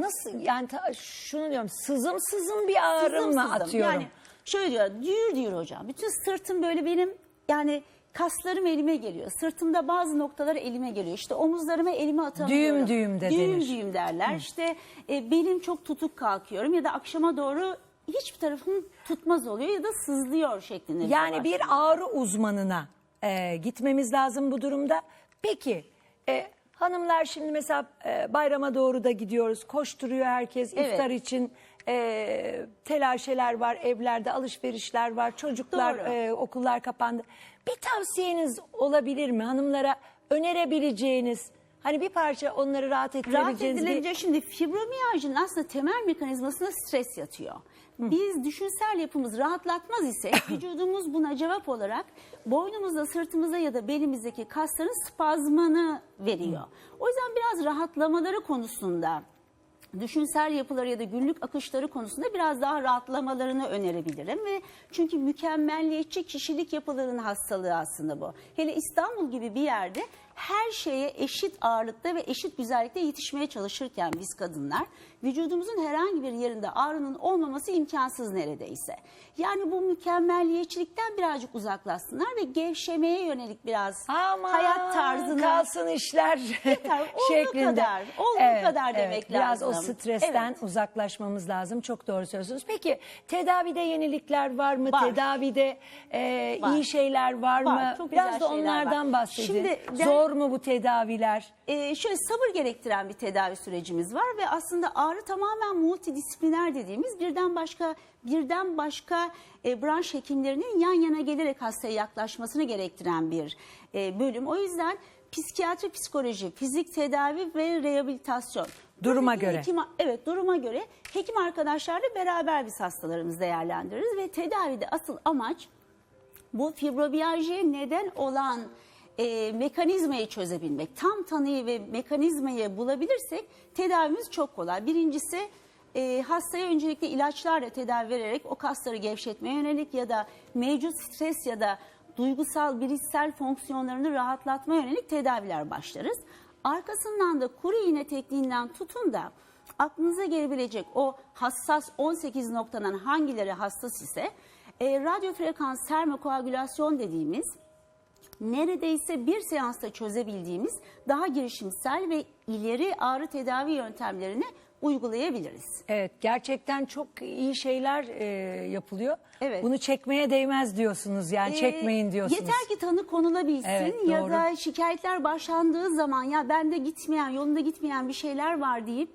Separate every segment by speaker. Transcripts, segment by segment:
Speaker 1: nasıl yani ta- şunu diyorum sızım sızım bir ağrı
Speaker 2: Sızım
Speaker 1: mı
Speaker 2: sızım.
Speaker 1: atıyorum?
Speaker 2: Yani şöyle diyor, düğür düğür hocam. Bütün sırtım böyle benim yani kaslarım elime geliyor. Sırtımda bazı noktalar elime geliyor. İşte omuzlarıma elime atamıyorum.
Speaker 1: Düğüm düğüm de
Speaker 2: düğüm
Speaker 1: denir.
Speaker 2: düğüm derler. İşte e, belim çok tutuk kalkıyorum ya da akşama doğru hiçbir tarafım tutmaz oluyor ya da sızlıyor şeklinde.
Speaker 1: Yani bir
Speaker 2: başlıyor.
Speaker 1: ağrı uzmanına e, gitmemiz lazım bu durumda. Peki e, hanımlar şimdi mesela e, bayrama doğru da gidiyoruz. Koşturuyor herkes
Speaker 2: Evet.
Speaker 1: iftar için. E, telaşeler var evlerde alışverişler var çocuklar
Speaker 2: Doğru.
Speaker 1: e, okullar kapandı. Bir tavsiyeniz olabilir mi hanımlara önerebileceğiniz hani bir parça onları rahat
Speaker 2: Rahat
Speaker 1: ettirebileceğiniz bir-
Speaker 2: şimdi fibromiyajın aslında temel mekanizmasında stres yatıyor. Biz düşünsel yapımız rahatlatmaz ise vücudumuz buna cevap olarak boynumuzda, sırtımıza ya da belimizdeki kasların spazmını veriyor. O yüzden biraz rahatlamaları konusunda düşünsel yapıları ya da günlük akışları konusunda biraz daha rahatlamalarını önerebilirim ve çünkü mükemmelliyetçi kişilik yapılarının hastalığı aslında bu. Hele İstanbul gibi bir yerde her şeye eşit ağırlıkta ve eşit güzellikte yetişmeye çalışırken biz kadınlar vücudumuzun herhangi bir yerinde ağrının olmaması imkansız neredeyse. Yani bu mükemmelliyetçilikten birazcık uzaklaşsınlar ve gevşemeye yönelik biraz
Speaker 1: Aman,
Speaker 2: hayat tarzını
Speaker 1: kalsın işler
Speaker 2: Yeter,
Speaker 1: şeklinde.
Speaker 2: kadar, olduğu kadar demek
Speaker 1: Biraz o
Speaker 2: lazım.
Speaker 1: stresten
Speaker 2: Evet.
Speaker 1: uzaklaşmamız lazım. Çok doğru söylüyorsunuz. Peki tedavide yenilikler var mı?
Speaker 2: Var.
Speaker 1: Tedavide e,
Speaker 2: Var.
Speaker 1: iyi şeyler var,
Speaker 2: Var,
Speaker 1: mı?
Speaker 2: çok
Speaker 1: Biraz da onlardan
Speaker 2: var.
Speaker 1: bahsedin.
Speaker 2: Şimdi ben-
Speaker 1: Zor mu bu tedaviler?
Speaker 2: Ee, şöyle sabır gerektiren bir tedavi sürecimiz var ve aslında ağrı tamamen multidisipliner dediğimiz birden başka birden başka e, branş hekimlerinin yan yana gelerek hastaya yaklaşmasını gerektiren bir e, bölüm. O yüzden psikiyatri, psikoloji, fizik tedavi ve rehabilitasyon.
Speaker 1: Duruma göre.
Speaker 2: Hekim, evet duruma göre hekim arkadaşlarla beraber biz hastalarımızı değerlendiririz ve tedavide asıl amaç bu fibromiyaljiye neden olan e, mekanizmayı çözebilmek. Tam tanıyı ve mekanizmayı bulabilirsek tedavimiz çok kolay. Birincisi e, hastaya öncelikle ilaçlarla tedavi vererek o kasları gevşetmeye yönelik ya da mevcut stres ya da duygusal, bilişsel fonksiyonlarını rahatlatmaya yönelik tedaviler başlarız. Arkasından da kuru iğne tekniğinden tutun da aklınıza gelebilecek o hassas 18 noktadan hangileri hassas ise e, radyo frekans termokoagülasyon dediğimiz neredeyse bir seansta çözebildiğimiz daha girişimsel ve ileri ağrı tedavi yöntemlerini uygulayabiliriz.
Speaker 1: Evet gerçekten çok iyi şeyler e, yapılıyor.
Speaker 2: Evet.
Speaker 1: Bunu çekmeye değmez diyorsunuz yani
Speaker 2: Ee,
Speaker 1: çekmeyin diyorsunuz.
Speaker 2: Yeter ki tanı konulabilsin
Speaker 1: Evet,
Speaker 2: ya
Speaker 1: doğru.
Speaker 2: da şikayetler başlandığı zaman ya bende gitmeyen, yolunda gitmeyen bir şeyler var deyip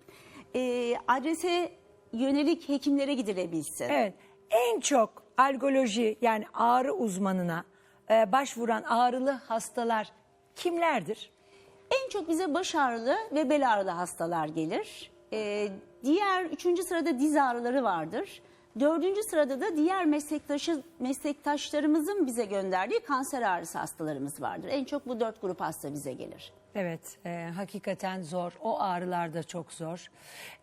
Speaker 2: e, adrese yönelik hekimlere gidilebilsin.
Speaker 1: Evet en çok algoloji yani ağrı uzmanına e, başvuran ağrılı hastalar kimlerdir?
Speaker 2: En çok bize baş ağrılı ve bel ağrılı hastalar gelir. Ee, diğer üçüncü sırada diz ağrıları vardır. Dördüncü sırada da diğer meslektaşı, meslektaşlarımızın bize gönderdiği kanser ağrısı hastalarımız vardır. En çok bu dört grup hasta bize gelir.
Speaker 1: Evet, e, hakikaten zor. O ağrılar da çok zor.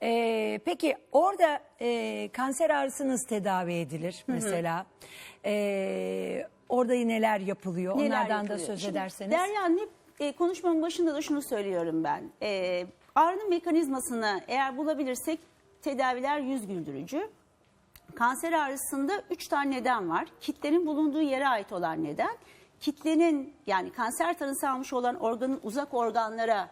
Speaker 1: E, peki orada e, kanser ağrısınız tedavi edilir mesela. E, orada neler yapılıyor?
Speaker 2: Neler
Speaker 1: Onlardan da
Speaker 2: yapılıyor?
Speaker 1: söz
Speaker 2: Şimdi
Speaker 1: ederseniz.
Speaker 2: Derya anne e, konuşmamın başında da şunu söylüyorum ben. E, ağrının mekanizmasını eğer bulabilirsek tedaviler yüz güldürücü. Kanser ağrısında üç tane neden var. Kitlenin bulunduğu yere ait olan neden. Kitlenin yani kanser tanısı almış olan organın uzak organlara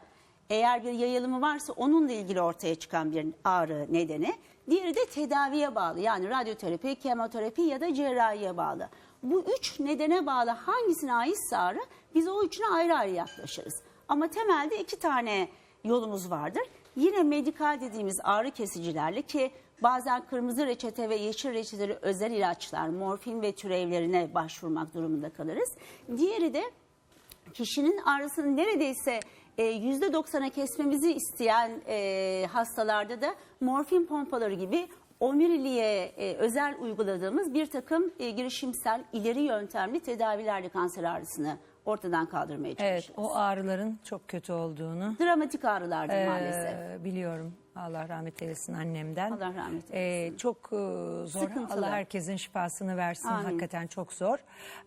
Speaker 2: eğer bir yayılımı varsa onunla ilgili ortaya çıkan bir ağrı nedeni. Diğeri de tedaviye bağlı yani radyoterapi, kemoterapi ya da cerrahiye bağlı. Bu üç nedene bağlı hangisine aitse ağrı biz o üçüne ayrı ayrı yaklaşırız. Ama temelde iki tane yolumuz vardır. Yine medikal dediğimiz ağrı kesicilerle ki bazen kırmızı reçete ve yeşil reçeteli özel ilaçlar, morfin ve türevlerine başvurmak durumunda kalırız. Diğeri de kişinin ağrısını neredeyse e, yüzde 90'a kesmemizi isteyen e, hastalarda da morfin pompaları gibi omuriliğe e, özel uyguladığımız bir takım e, girişimsel ileri yöntemli tedavilerle kanser ağrısını ortadan kaldırmaya
Speaker 1: Evet,
Speaker 2: çalışıyoruz.
Speaker 1: o ağrıların çok kötü olduğunu
Speaker 2: Dramatik ağrılardır
Speaker 1: e,
Speaker 2: maalesef.
Speaker 1: biliyorum. Allah rahmet eylesin annemden.
Speaker 2: Allah rahmet
Speaker 1: E, çok e, zor.
Speaker 2: Sıkıntılı.
Speaker 1: Allah herkesin şifasını versin.
Speaker 2: Amin.
Speaker 1: Hakikaten çok zor.